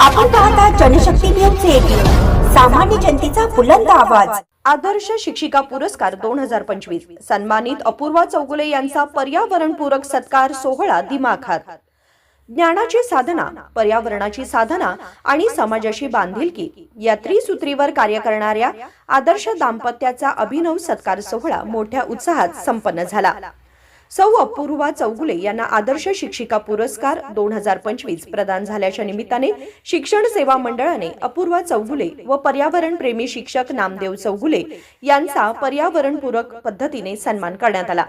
आपण पाहता Janshakti news eighteen सामान्य जनतेचा बुलंद आवाज. आदर्श शिक्षिका पुरस्कार दोन हजार पंचवीस. सन्मानित अपूर्वा चौगुले यांचा पर्यावरणपूरक सत्कार सोहळा दिमाखात. ज्ञानाची साधना पर्यावरणाची साधना आणि समाजाशी बांधिलकी या त्रिसूत्रीवर कार्य करणाऱ्या आदर्श दाम्पत्याचा अभिनव सत्कार सोहळा मोठ्या उत्साहात संपन्न झाला. सौ अपूर्वा चौगुले यांना आदर्श शिक्षिका पुरस्कार दोन हजार पंचवीस प्रदान झाल्याच्या निमित्ताने शिक्षण सेवा मंडळाने अपूर्वा चौगुले व पर्यावरण प्रेमी शिक्षक नामदेव चौगुले यांचा पर्यावरणपूरक पद्धतीने सन्मान करण्यात आला.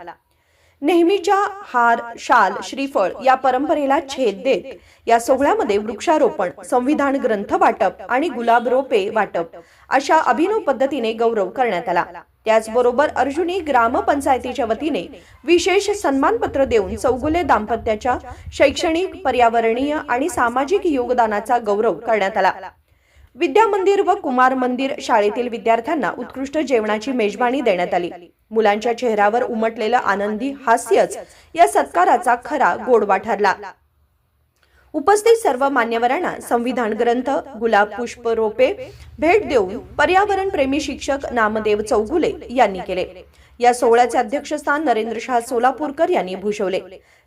नेहमीच्या हार शाल श्रीफळ या परंपरेला छेद देत या सोहळ्यामध्ये वृक्षारोपण संविधान ग्रंथ वाटप आणि गुलाब रोपे वाटप अशा अभिनव पद्धतीने गौरव करण्यात आला. त्याचबरोबर अर्जुनी ग्रामपंचायतीच्या वतीने विशेष सन्मानपत्र देऊन चौगुले दाम्पत्याच्या शैक्षणिक पर्यावरणीय आणि सामाजिक योगदानाचा गौरव करण्यात आला. विद्या मंदिर व कुमार मंदिर शाळेतील विद्यार्थ्यांना उत्कृष्ट जेवणाची मेजबानी देण्यात आली. मुलांच्या चेहऱ्यावर उमटलेलं आनंदी हास्यच या सत्काराचा खरा गोडवा ठरला. उपस्थित सर्व मान्यवरांना संविधान ग्रंथ गुलाब पुष्प रोपे भेट देऊन पर्यावरण प्रेमी शिक्षक नामदेव चौगुले यांनी केले. या सोहळ्याचे अध्यक्षस्थान नरेंद्र शाह सोलापूरकर यांनी भूषवले.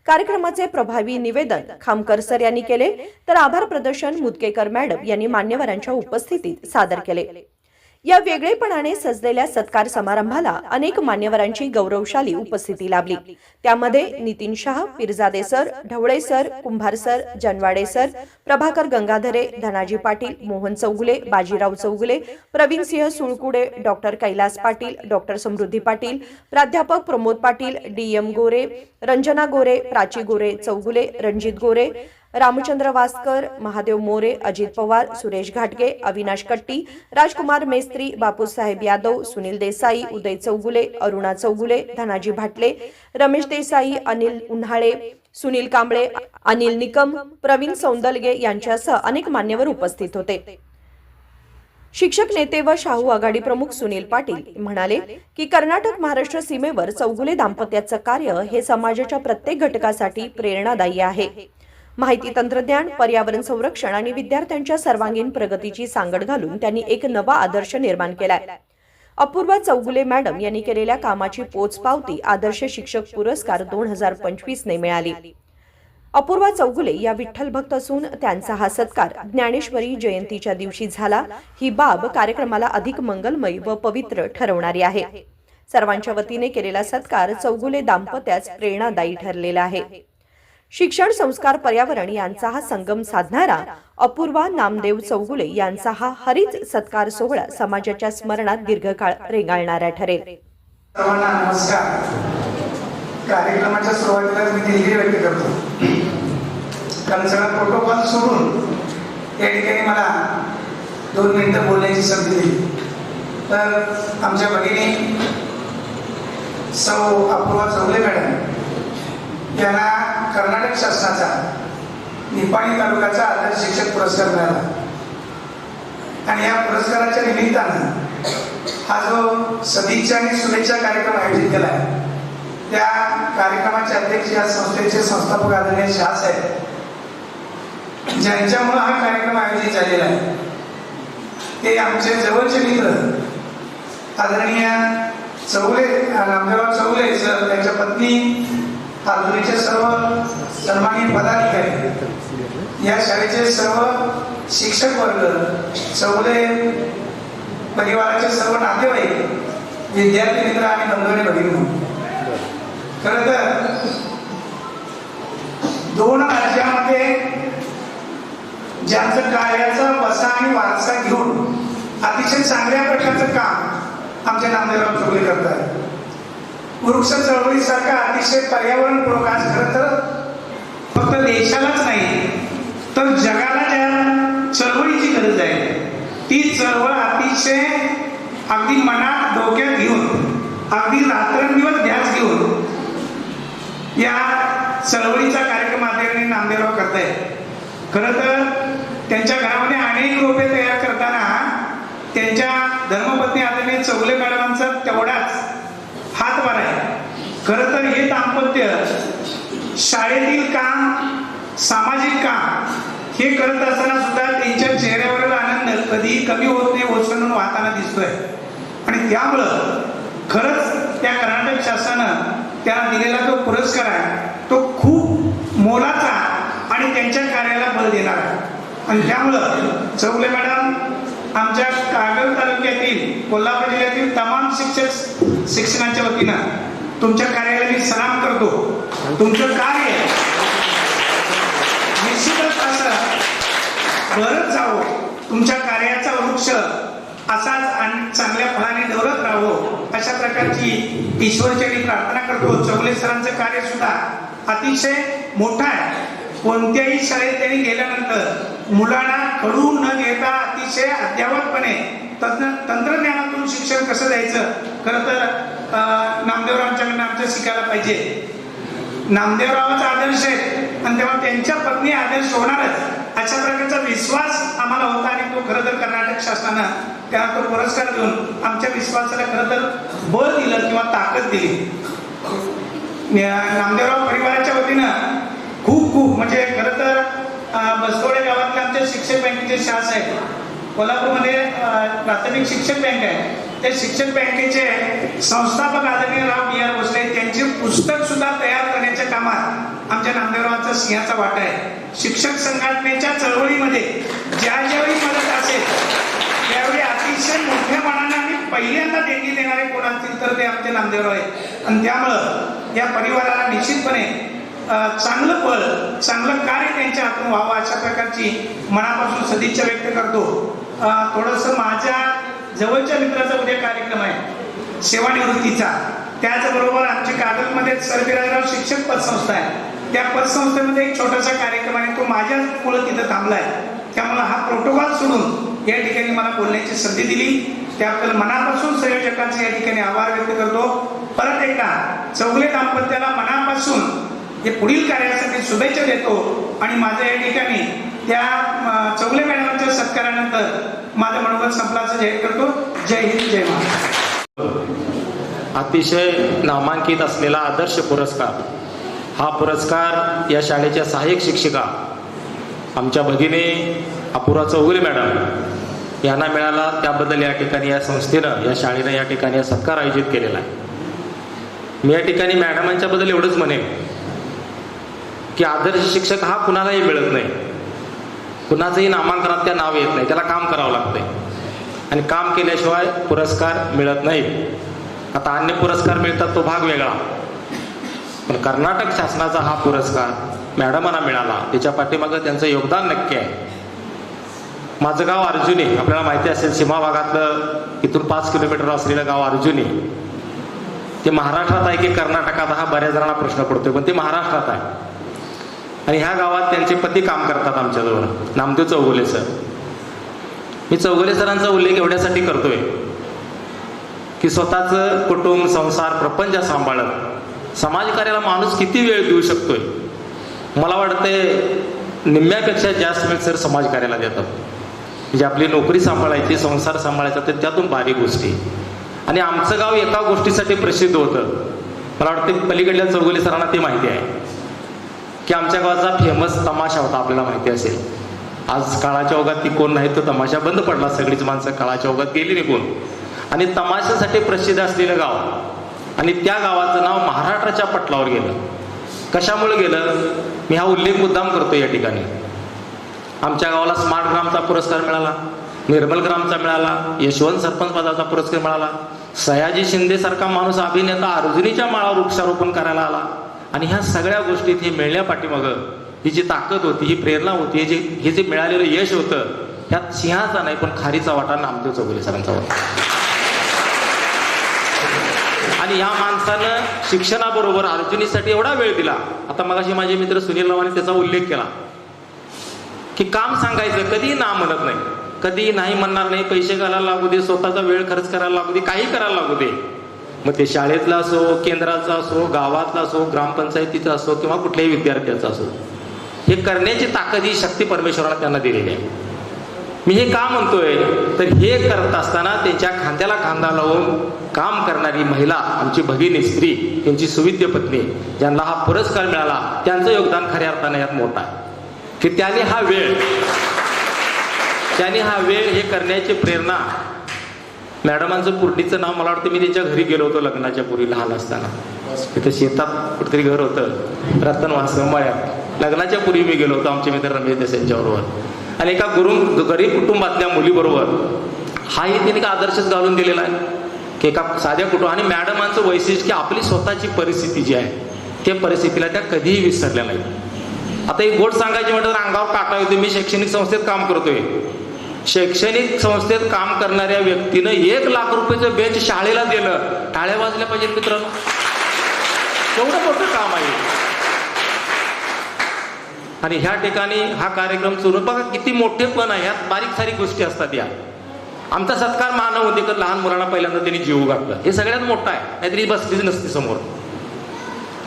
कार्यक्रमाचे प्रभावी निवेदन खामकर सर यांनी केले. तर आभार प्रदर्शन मुदकेकर मॅडम यांनी मान्यवरांच्या उपस्थितीत सादर केले. या वेगळेपणाने सजलेल्या सत्कार समारंभाला अनेक मान्यवरांची गौरवशाली उपस्थिती लाभली. त्यामध्ये Nitin Shah Pirjade sir Dhawale sir Kumbhar sir Janwade sir Prabhakar Gangadhare Dhanaji Patil Mohan Chougule Bajirao Chougule Pravin Singh Sulkude doctor Kailas Patil doctor Samruddhi Patil प्राध्यापक प्रमोद पाटील डी एम गोरे रंजना गोरे प्राची गोरे चौगुले रणजित गोरे रामचंद्र वासकर महादेव मोरे अजित पवार सुरेश घाटगे अविनाश कट्टी राजकुमार मेस्त्री बापूसाहेब यादव सुनील देसाई उदय चौगुले अरुणा चौगुले धनाजी भाटले रमेश देसाई अनिल उन्हाळे सुनील कांबळे अनिल निकम प्रवीण सौंदलगे यांच्यासह अनेक मान्यवर उपस्थित होते. शिक्षक नेते व शाहू आघाडी प्रमुख सुनील पाटील म्हणाले की कर्नाटक महाराष्ट्र सीमेवर चौगुले दाम्पत्याचं कार्य हे समाजाच्या प्रत्येक घटकासाठी प्रेरणादायी आहे. माहिती तंत्रज्ञान पर्यावरण संरक्षण आणि विद्यार्थ्यांच्या सर्वांगीण प्रगतीची सांगड घालून त्यांनी एक नवा आदर्श निर्माण केलाय. अपूर्वा चौगुले मॅडम यांनी केलेल्या कामाची पोचपावती आदर्श शिक्षक पुरस्कार दोन हजार पंचवीस ने मिळाली. अपूर्वा चौगुले या विठ्ठल भक्त असून त्यांचा हा सत्कार ज्ञानेश्वरी जयंतीच्या दिवशी झाला. ही बाब कार्यक्रमाला अधिक मंगलमय व पवित्र ठरवणारी आहे. सर्वांच्या वतीने केलेला सत्कार चौगुले दाम्पत्यास प्रेरणादायी ठरलेला आहे. शिक्षण संस्कार पर्यावरण यांचा हा संगम साधणारा अपूर्वा नामदेव चौगुले यांचा हा हरित सत्कार सोहळा समाजाच्या स्मरणात दीर्घकाळ रेंगाळणारा ठरेल. सर्वांना नमस्कार. कार्यक्रमाच्या सुरुवातीला मी दिलगिरी व्यक्त करतो. कारण सगळा प्रोटोकॉल सोडून या ठिकाणी मला दोन मिनिटं बोलण्याची संधी दिली. तर आमच्या भगिनी सौ अपूर्वा चौले मॅडम यांना कर्नाटक शासनाचा निपाणी तालुक्याचा आदर्श शिक्षक पुरस्कार मिळाला. आणि या पुरस्काराच्या निमित्तानं हा जो सदिच्छा आणि शुभेच्छा कार्यक्रम आयोजित केला आहे त्या कार्यक्रमाचे अध्यक्ष या संस्थेचे संस्थापक आदरणीय शास आहेत ज्यांच्यामुळे हा कार्यक्रम आयोजित झालेला आहे ते आमचे जवळचे मित्र आदरणीय चौगुले नामदेवराव चौले सर त्यांच्या पत्नी तालुक्याचे सर्व सन्मानित पदाधिकारी या शाळेचे सर्व शिक्षक वर्ग चौले परिवाराचे सर्व नातेवाईक विद्यार्थी मित्र आणि बंधू आणि खर तर दोन राज्यामध्ये ज्यांचं कार्याचा वसा आणि वारसा घेऊन अतिशय चांगल्या प्रकारचं काम आमचे नामदेवराव चौगुले करतात वृक्ष चळवळीसारखा अतिशय पर्यावरणपूरक आज खरं तर फक्त देशालाच नाही तर जगाला ज्या चळवळीची गरज आहे ती चळवळ अतिशय अगदी मनात डोक्यात घेऊन अगदी रात्रंदिवस ध्यास घेऊन या चळवळीचा कार्यक्रम आदरणीय नामदेवराव करतायत. खरं तर त्यांच्या घरामध्ये अनेक रोपे तयार करताना त्यांच्या धर्मपत्नी आदरणीय चौगले मॅडमांचा तेवढाच हातभार आहे खरं तर हे दाम्पत्य शाळेतील काम सामाजिक काम हे करत असताना सुद्धा त्यांच्या चेहऱ्यावरील आनंद कधीही कमी होत नाही ओसंडून वाहताना दिसतोय. आणि त्यामुळं खरंच त्या कर्नाटक शासनानं त्यांना दिलेला जो पुरस्कार आहे तो खूप मोलाचा आणि त्यांच्या कार्याला बळ देणार आहे. आणि त्यामुळं चौगले मॅडम आमच्या कागल तालुक्यातील कोल्हापूर जिल्ह्यातील तमाम शिक्षक शिक्षणाच्या वतीनं तुमच्या कार्याला मी सलाम करतो. तुमचं कार्य निश्चितच असं भरत जावो. तुमच्या कार्याचा वृक्ष असाच आणि चांगल्या फळाने दौरत राहावं. अशा प्रकारची ईश्वरचरणी प्रार्थना करतो. चौगले सरांचं कार्य सुद्धा अतिशय मोठं आहे. कोणत्याही शाळेत त्यांनी गेल्यानंतर मुलांना खडून न घेता अतिशय अद्यावतपणे तंत्र तंत्रज्ञानातून शिक्षण कसं द्यायचं? खरं तर अं, नामदेवरावांच्याकडनं आमचं शिकायला पाहिजे. नामदेवरावाचा आदर्श आहे आणि तेव्हा त्यांच्या पत्नी आदर्श होणारच. अशा प्रकारचा विश्वास आम्हाला होता आणि तो खरं तर कर्नाटक शासनानं त्यांना तो पुरस्कार देऊन आमच्या विश्वासाला खरं तर बळ दिलं किंवा ताकद दिली. नामदेवराव परिवाराच्या वतीनं म्हणजे खरं तर बसवडे गावातले आमचे शिक्षक बँकेचे शास आहेत. कोल्हापूरमध्ये प्राथमिक शिक्षण बँक आहे. त्या शिक्षण बँकेचे संस्थापक आदरणीय राव बी आर भोसले त्यांचे पुस्तक सुद्धा तयार करण्याच्या कामात आमच्या नामदेवरावांचा सिंहाचा वाटा आहे. शिक्षक संघटनेच्या चळवळीमध्ये ज्या ज्यावेळी मदत असेल त्यावेळी अतिशय मोठ्या मनाने आम्ही पहिल्यांदा देणगी देणारे कोण असतील तर ते आमचे नामदेवराव आहेत. आणि त्यामुळं या परिवाराला निश्चितपणे चांगलं फळ चांगलं कार्य त्यांच्या हातून व्हावं अशा प्रकारची मनापासून सदिच्छा व्यक्त करतो. थोडंसं माझ्या जवळच्या मित्राचा उद्या कार्यक्रम आहे सेवानिवृत्तीचा. त्याचबरोबर आमची कागदमध्ये सरबिराजराव शिक्षक पतसंस्था आहे. त्या पतसंस्थेमध्ये एक छोटासा कार्यक्रम आहे तो माझ्याच मुलं तिथं थांबलाय. त्यामुळे हा प्रोटोकॉल सोडून या ठिकाणी मला बोलण्याची संधी दिली. त्याबद्दल मनापासून संयोजकांचे या ठिकाणी आभार व्यक्त करतो. परत एकदा चौगले दाम्पत्याला मनापासून हे पुढील कार्यासाठी शुभेच्छा देतो. आणि माझं या ठिकाणी त्या अं, चौगले मॅडमांच्या सत्कारानंतर माझं मनोगत संपलाचं जाहीर करतो. जय हिंद जय महाराष्ट्र. अतिशय नामांकित असलेला आदर्श पुरस्कार. हा पुरस्कार या शाळेच्या सहाय्यक शिक्षिका आमच्या भगिनी अपुरा चौगुले मॅडम यांना मिळाला. त्याबद्दल या ठिकाणी या संस्थेनं या शाळेनं या ठिकाणी हा सत्कार आयोजित केलेला आहे. मी या ठिकाणी मॅडमांच्याबद्दल एवढंच म्हणेन. की आदर्श शिक्षक हा कुणालाही मिळत नाही. कुणाचंही नामांकनात त्या नाव येत नाही. त्याला काम करावं लागतंय. आणि काम केल्याशिवाय पुरस्कार मिळत नाही आता अन्य पुरस्कार मिळतात तो भाग वेगळा. पण कर्नाटक शासनाचा हा पुरस्कार मॅडमांना मिळाला. त्याच्या पाठीमागं त्यांचं योगदान नक्की आहे. माझं गाव अर्जुनी. आपल्याला माहिती असेल सीमा भागातलं इथून पाच किलोमीटर असलेलं गाव अर्जुनी. ते महाराष्ट्रात आहे की कर्नाटकात? हा बऱ्याच जणांना प्रश्न पडतोय. पण ते महाराष्ट्रात आहे. आणि ह्या गावात त्यांचे पती काम करतात आमच्याजवळ. नामदेव चौगुले सर. मी चौगुले सरांचा उल्लेख एवढ्यासाठी करतोय की स्वतःचं कुटुंब संसार प्रपंच सांभाळत समाजकार्याला माणूस किती वेळ देऊ शकतोय? मला वाटतंय निम्म्यापेक्षा जास्त वेळ सर समाजकार्याला देतात. म्हणजे आपली नोकरी सांभाळायची संसार सांभाळायचा तर त्यातून बारीक गोष्टी. आणि आमचं गाव एका गोष्टीसाठी प्रसिद्ध होतं. मला वाटतं पलीकडल्या चौगुले सरांना ते माहिती आहे. की आमच्या गावाचा फेमस तमाशा होता आपल्याला माहिती असेल. आज काळाच्या ओघात ती कोण नाही तो तमाशा बंद पडला. सगळीच माणसं काळाच्या ओघात गेली निघून. आणि तमाशासाठी प्रसिद्ध असलेलं गाव आणि त्या गावाचं नाव महाराष्ट्राच्या पटलावर गेलं. कशामुळे गेलं? मी हा उल्लेख मुद्दाम करतो या ठिकाणी. आमच्या गावाला स्मार्ट ग्रामचा पुरस्कार मिळाला निर्मल ग्रामचा मिळाला यशवंत सरपंच पदाचा पुरस्कार मिळाला सयाजी शिंदे सारखा माणूस अभिनेता अर्जुनीच्या माळावर वृक्षारोपण करायला आला. आणि ह्या सगळ्या गोष्टीत हे मिळण्या पाठीमागं ही जी ताकद होती ही प्रेरणा होती हे जे हे जे मिळालेलं यश होतं ह्यात सिंहाचा नाही पण खारीचा वाटा नामदेव चौगुले सरांचा होता. आणि या माणसानं शिक्षणाबरोबर अर्जुनीसाठी एवढा वेळ दिला. आता मगाशी माझे मित्र सुनील रावाने त्याचा उल्लेख केला. की काम सांगायचं कधी ना म्हणत नाही. कधी नाही म्हणणार नाही पैसे घालायला लागू दे स्वतःचा वेळ खर्च करायला लागू दे काही करायला लागू दे. मग ते शाळेतला असो केंद्राचा असो गावातला असो ग्रामपंचायतीचा असो किंवा कुठल्याही विद्यार्थ्याचा असो हे करण्याची ताकद ही शक्ती परमेश्वराला त्यांना दिलेली आहे. मी हे का म्हणतोय? तर हे करत असताना त्यांच्या खांद्याला खांदा लावून काम करणारी महिला आमची भगिनी स्त्री त्यांची सुविद्य पत्नी ज्यांना हा पुरस्कार मिळाला त्यांचं योगदान खऱ्या अर्थानं यात मोठं आहे. की त्याने हा वेळ त्याने हा वेळ हे करण्याची प्रेरणा मॅडमांचं कुर्डीचं नाव मला वाटतं मी त्यांच्या घरी गेलो होतो लग्नाच्या पूर्वी लहान असताना. तिथं शेतात कुठेतरी घर होतं. रतन वासमळ्यात लग्नाच्या पूर्वी मी गेलो होतो आमचे मित्र रमेश देस यांच्याबरोबर. आणि एका गुरु गरीब कुटुंबातल्या मुलीबरोबर. हाही त्यांनी का आदर्शच घालून दिलेला आहे की एका साध्या कुटुंब आणि मॅडमांचं वैशिष्ट्य की आपली स्वतःची परिस्थिती जी आहे त्या परिस्थितीला त्या कधीही विसरल्या नाहीत. आता एक गोष्ट सांगायची म्हटलं तर अंगावर काटा येतो मी शैक्षणिक संस्थेत काम करतोय. शैक्षणिक संस्थेत काम करणाऱ्या व्यक्तीनं एक लाख रुपयाचं बेंच शाळेला दिलं. टाळ्या वाजल्या पाहिजेत मित्रांनो एवढं मोठं काम आहे. आणि ह्या ठिकाणी हा कार्यक्रम सुरू. बघा किती मोठेपण आहे. ह्यात बारीक सारीक गोष्टी असतात या. आमचा सत्कार मानव होते तर लहान मुलांना पहिल्यांदा त्यांनी जीव घातलं. हे सगळ्यात मोठं आहे. नाहीतरी बसलीच नसती समोर.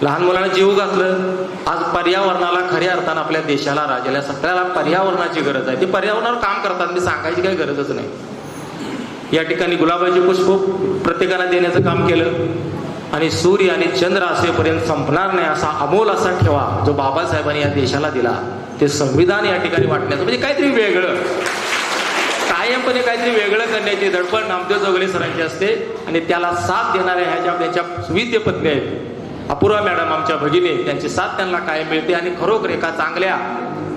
लहान मुलांना जीव घातलं आज पर्यावरणाला खऱ्या अर्थानं आपल्या देशाला राज्याला सगळ्याला पर्यावरणाची गरज आहे. ते पर्यावरणावर काम करतात मी सांगायची काही गरजच नाही. या ठिकाणी गुलाबाचे पुष्प प्रत्येकाला देण्याचं काम केलं आणि सूर्य आणि चंद्र असेपर्यंत संपणार नाही असा अमोल असा ठेवा जो बाबासाहेबांनी या देशाला दिला. ते संविधान या ठिकाणी वाटण्याचं म्हणजे काहीतरी वेगळं. कायमपणे काहीतरी वेगळं करण्याची धडपड नामदेव जोगले सरांची असते आणि त्याला साथ देणाऱ्या ह्या ज्या त्यांच्या पत्नी आहेत अपुरा मॅडम आमच्या भगिनी त्यांची साथ त्यांना कायम मिळते आणि खरोखर एका चांगल्या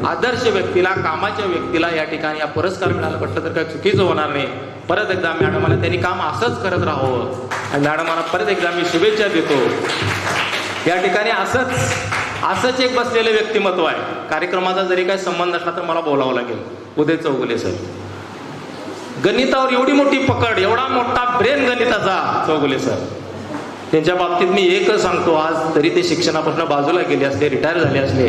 आदर्श व्यक्तीला कामाच्या व्यक्तीला या ठिकाणी या पुरस्कार मिळाला. म्हटलं तर काही चुकीचं होणार नाही. परत एकदा मॅडमाला त्यांनी काम असंच करत राहावं. आणि मॅडमाला परत एकदा मी शुभेच्छा देतो. या ठिकाणी असंच असंच एक बसलेलं व्यक्तिमत्व आहे. कार्यक्रमाचा जरी काही संबंध असला तर मला बोलावं लागेल. उदय चौगुले सर. गणितावर एवढी मोठी पकड एवढा मोठा ब्रेन गणिताचा चौगुले सर. त्यांच्या बाबतीत मी एकच सांगतो आज तरी ते शिक्षणापासून बाजूला गेले असले रिटायर झाले असले.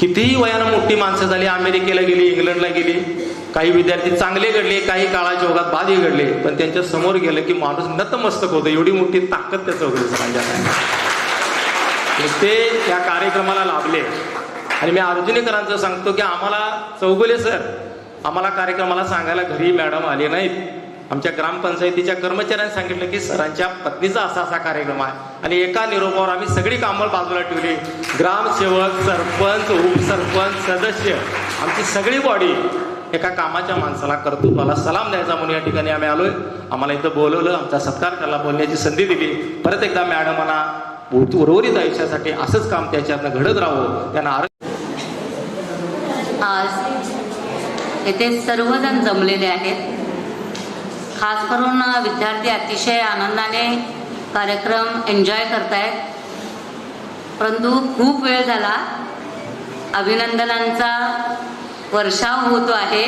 कितीही वयानं मोठी माणसं झाली अमेरिकेला गेली इंग्लंडला गेली काही विद्यार्थी चांगले घडले काही काळाच्या ओघात बाधे घडले पण त्यांच्यासमोर गेलं की माणूस नतमस्तक होतं एवढी मोठी ताकद त्याचं चौगुले सरांच्या ते त्या कार्यक्रमाला लाभले. आणि मी अर्जुनीकरांचं सांगतो की आम्हाला चौगुले सर आम्हाला कार्यक्रमाला सांगायला घरी मॅडम आले नाहीत. आमच्या ग्रामपंचायतीच्या कर्मचाऱ्यांनी सांगितलं की सरांच्या पत्नीचा असा असा कार्यक्रम आहे. आणि एका निरोपावर आम्ही सगळी कामं बाजूला ठेवली. ग्रामसेवक सरपंच उपसरपंच सदस्य आमची सगळी बॉडी एका कामाच्या माणसाला कर्तृत्वाला सलाम द्यायचा म्हणून या ठिकाणी आम्ही आलोय. आम्हाला इथं बोलवलं आमचा सत्कार करायला बोलण्याची संधी दिली. परत एकदा मॅडमांना उर्वरित आयुष्यासाठी असंच काम त्याच्यातनं घडत राहावं त्यांना आरोग्य आज येथे सर्वजण जमलेले आहेत. खास करून विद्यार्थी अतिशय आनंदाने कार्यक्रम एन्जॉय करतायत. परंतु खूप वेळ झाला. अभिनंदनांचा वर्षाव होतो आहे.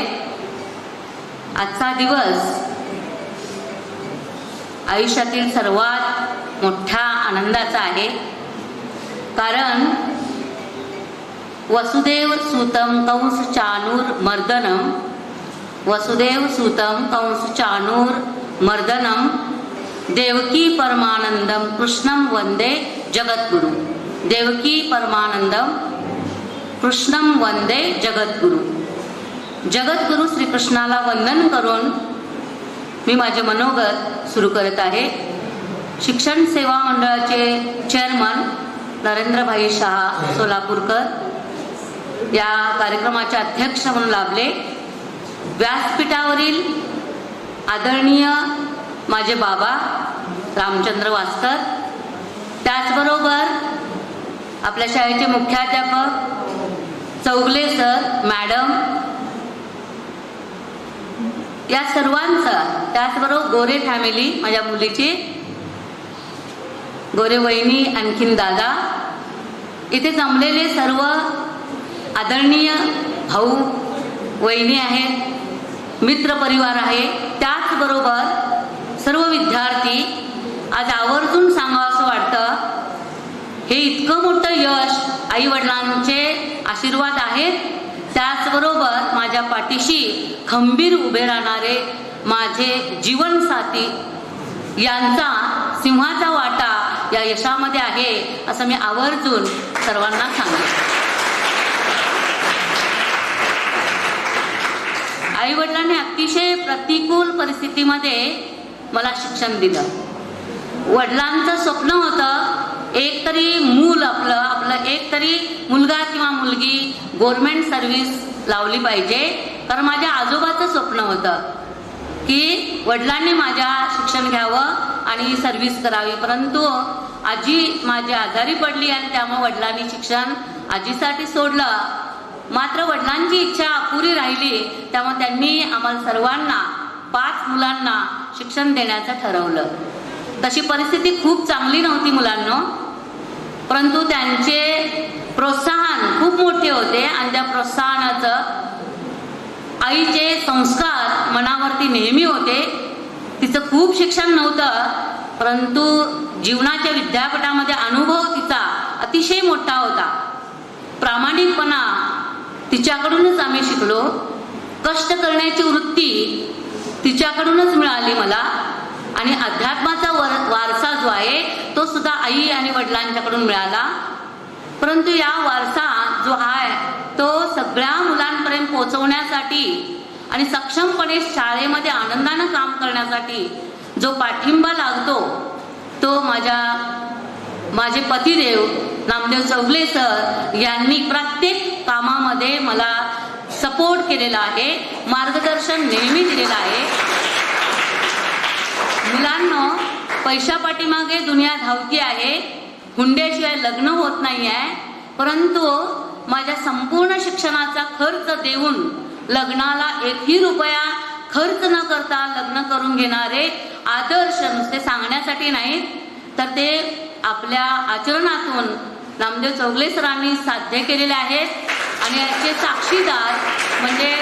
आजचा दिवस आयुष्यातील सर्वात मोठा आनंदाचा आहे. कारण वसुदेव सुतम कंस चानूर मर्दनम वसुदेव सुतम कंस चानूर मर्दनम देवकी परमानंदम कृष्णम वंदे जगद्गुरु। देवकी परमानंदम कृष्णम वंदे जगद्गुरु। जगद्गुरु श्रीकृष्णाला वंदन करून मी माझे मनोगत सुरू करत आहे. शिक्षण सेवा मंडळाचे चेअरमन नरेंद्रभाई शहा सोलापूरकर या कार्यक्रमाचे अध्यक्ष म्हणून लाभले. व्यासपीठावरील आदरणीय माझे बाबा रामचंद्र वासकर त्याचबरोबर आपल्या शाळेचे मुख्याध्यापक चौगले सर मॅडम या सर्वांचा त्याचबरोबर गोरे फॅमिली माझ्या मुलीची गोरे वहिनी आणखीन दादा इथे जमलेले सर्व आदरणीय भाऊ वहिनी आहेत. मित्र परिवार आहे. त्याचबरोबर सर्व विद्यार्थी आज आवर्जून सांगावं असं वाटतं. हे इतकं मोठं यश आई वडिलांचे आशीर्वाद आहेत. त्याचबरोबर माझ्या पाठीशी खंबीर उभे राहणारे माझे जीवनसाथी यांचा सिंहाचा वाटा या यशामध्ये आहे असं मी आवर्जून सर्वांना सांगेन. आई वडिलांनी अतिशय प्रतिकूल परिस्थितीमध्ये मला शिक्षण दिलं. वडिलांचं स्वप्न होतं एक तरी मूल आपलं आपलं एक तरी मुलगा किंवा मुलगी गव्हर्मेंट सर्व्हिस लावली पाहिजे. कारण माझ्या आजोबाचं स्वप्न होतं की वडिलांनी माझ्या शिक्षण घ्यावं आणि सर्व्हिस करावी. परंतु आजी माझी आजारी पडली आणि त्यामुळे वडिलांनी शिक्षण आजीसाठी सोडलं. मात्र वडिलांची इच्छा अपुरी राहिली त्यामुळे त्यांनी आम्हाला सर्वांना पाच मुलांना शिक्षण देण्याचं ठरवलं. तशी परिस्थिती खूप चांगली नव्हती मुलांना. परंतु त्यांचे प्रोत्साहन खूप मोठे होते आणि त्या प्रोत्साहनाचं आईचे संस्कार मनावरती नेहमी होते. तिचं खूप शिक्षण नव्हतं परंतु जीवनाच्या विद्यापीठामध्ये अनुभव तिचा अतिशय मोठा होता. प्रामाणिकपणा तिच्याकडूनच आम्ही शिकलो. कष्ट करण्याची वृत्ती तिच्याकडूनच मिळाली मला. आणि अध्यात्माचा वर वारसा जो आहे तो सुद्धा आई आणि वडिलांच्याकडून मिळाला. परंतु या वारसा जो आहे तो सगळ्या मुलांपर्यंत पोहोचवण्यासाठी आणि सक्षमपणे शाळेमध्ये आनंदानं काम करण्यासाठी जो पाठिंबा लागतो तो माझ्या माझे पतिदेव नामदेव चौगले सर यांनी प्रत्येक कामामध्ये मला सपोर्ट केलेला आहे मार्गदर्शन नेहमी दिलेलं आहे. मुलांना पैशा पाठीमागे दुनिया धावती आहे हुंड्याशिवाय लग्न होत नाही आहे परंतु माझ्या संपूर्ण शिक्षणाचा खर्च देऊन लग्नाला एकही रुपया खर्च न करता लग्न करून घेणारे आदर्श नुसते सांगण्यासाठी नाहीत तर ते आपल्या आचरणातून नामदेव चौगले सरांनी साध्य केलेले आहेत. आणि याचे साक्षीदार म्हणजे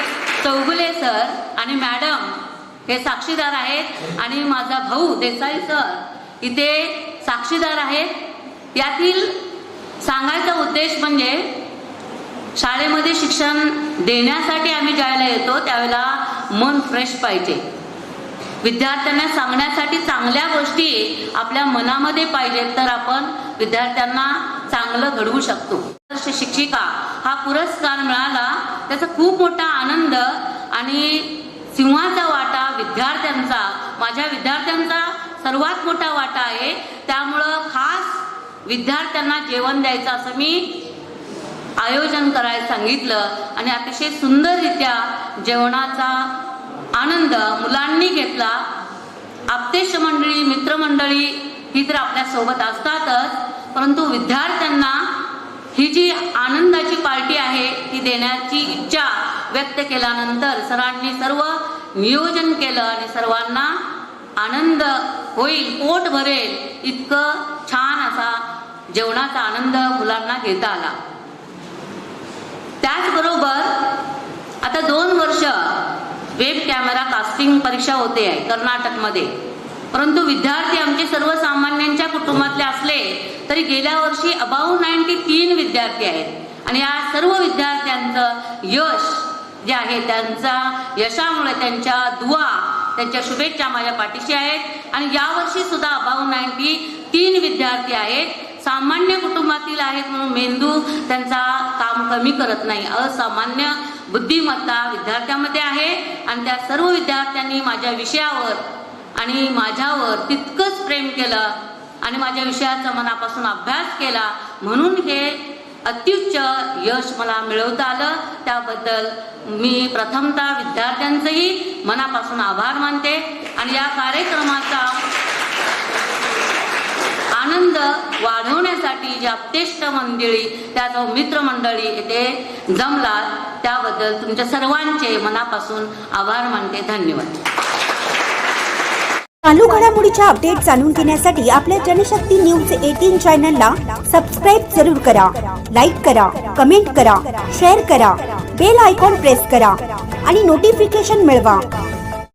चौगुले सर आणि मॅडम हे साक्षीदार आहेत. आणि माझा भाऊ देसाई सर इथे साक्षीदार आहेत. यातील सांगायचा उद्देश म्हणजे शाळेमध्ये शिक्षण देण्यासाठी आम्ही ज्यावेळेला येतो त्यावेळेला मन फ्रेश पाहिजे. विद्यार्थ्यांना सांगण्यासाठी चांगल्या गोष्टी आपल्या मनामध्ये पाहिजेत तर आपण विद्यार्थ्यांना चांगलं घडवू शकतो. शिक्षिका हा पुरस्कार मिळाला त्याचा खूप मोठा आनंद आणि सिंहाचा वाटा विद्यार्थ्यांचा माझ्या विद्यार्थ्यांचा सर्वात मोठा वाटा आहे. त्यामुळं खास विद्यार्थ्यांना जेवण द्यायचं असं मी आयोजन करायला सांगितलं आणि अतिशय सुंदररित्या जेवणाचा आनंद मुलांनी घेतला. आपतेश मंडळी मित्रमंडळी ही तर आपल्यासोबत असतातच परंतु विद्यार्थ्यांना ही जी आनंदाची पार्टी आहे ती देण्याची इच्छा व्यक्त केल्यानंतर सरांनी सर्व नियोजन केलं आणि सर्वांना आनंद होईल पोट भरेल इतकं छान असा जेवणाचा आनंद मुलांना घेता आला. त्याचबरोबर आता दोन वर्ष वेब कॅमेरा कास्टिंग परीक्षा होते आहे कर्नाटकमध्ये. परंतु विद्यार्थी आमचे सर्वसामान्यांच्या कुटुंबातले असले तरी गेल्या वर्षी अबाऊ नाईन्टी तीन विद्यार्थी आहेत. आणि या सर्व विद्यार्थ्यांचं यश जे आहे त्यांचा यशामुळे त्यांच्या दुवा त्यांच्या शुभेच्छा माझ्या पाठीशी आहेत. आणि यावर्षी सुद्धा अबाऊ नाईन्टी तीन विद्यार्थी आहेत. सामान्य कुटुंबातील आहेत म्हणून मेंदू त्यांचा काम कमी करत नाही. असामान्य बुद्धिमत्ता विद्यार्थ्यामध्ये आहे आणि त्या सर्व विद्यार्थ्यांनी माझ्या विषयावर आणि माझ्यावर तितकंच प्रेम केलं आणि माझ्या विषयाचा मनापासून अभ्यास केला म्हणून हे अत्युच्च यश मला मिळवता आलं. त्याबद्दल मी प्रथमतः विद्यार्थ्यांचंही मनापासून आभार मानते आणि या कार्यक्रमाचा आनंद वाढवण्यासाठी ज्या अपतेष्ट मंडळी त्याचं मित्रमंडळी येथे जमला त्याबद्दल तुमच्या सर्वांचे मनापासून आभार मानते. धन्यवाद. चालू घडामोडीच्या अपडेट जाणून घेण्यासाठी आपल्या जनशक्ती न्यूज एटीन चॅनलला सबस्क्राईब जरूर करा. लाईक करा कमेंट करा शेअर करा बेल आयकॉन प्रेस करा आणि नोटिफिकेशन मिळवा.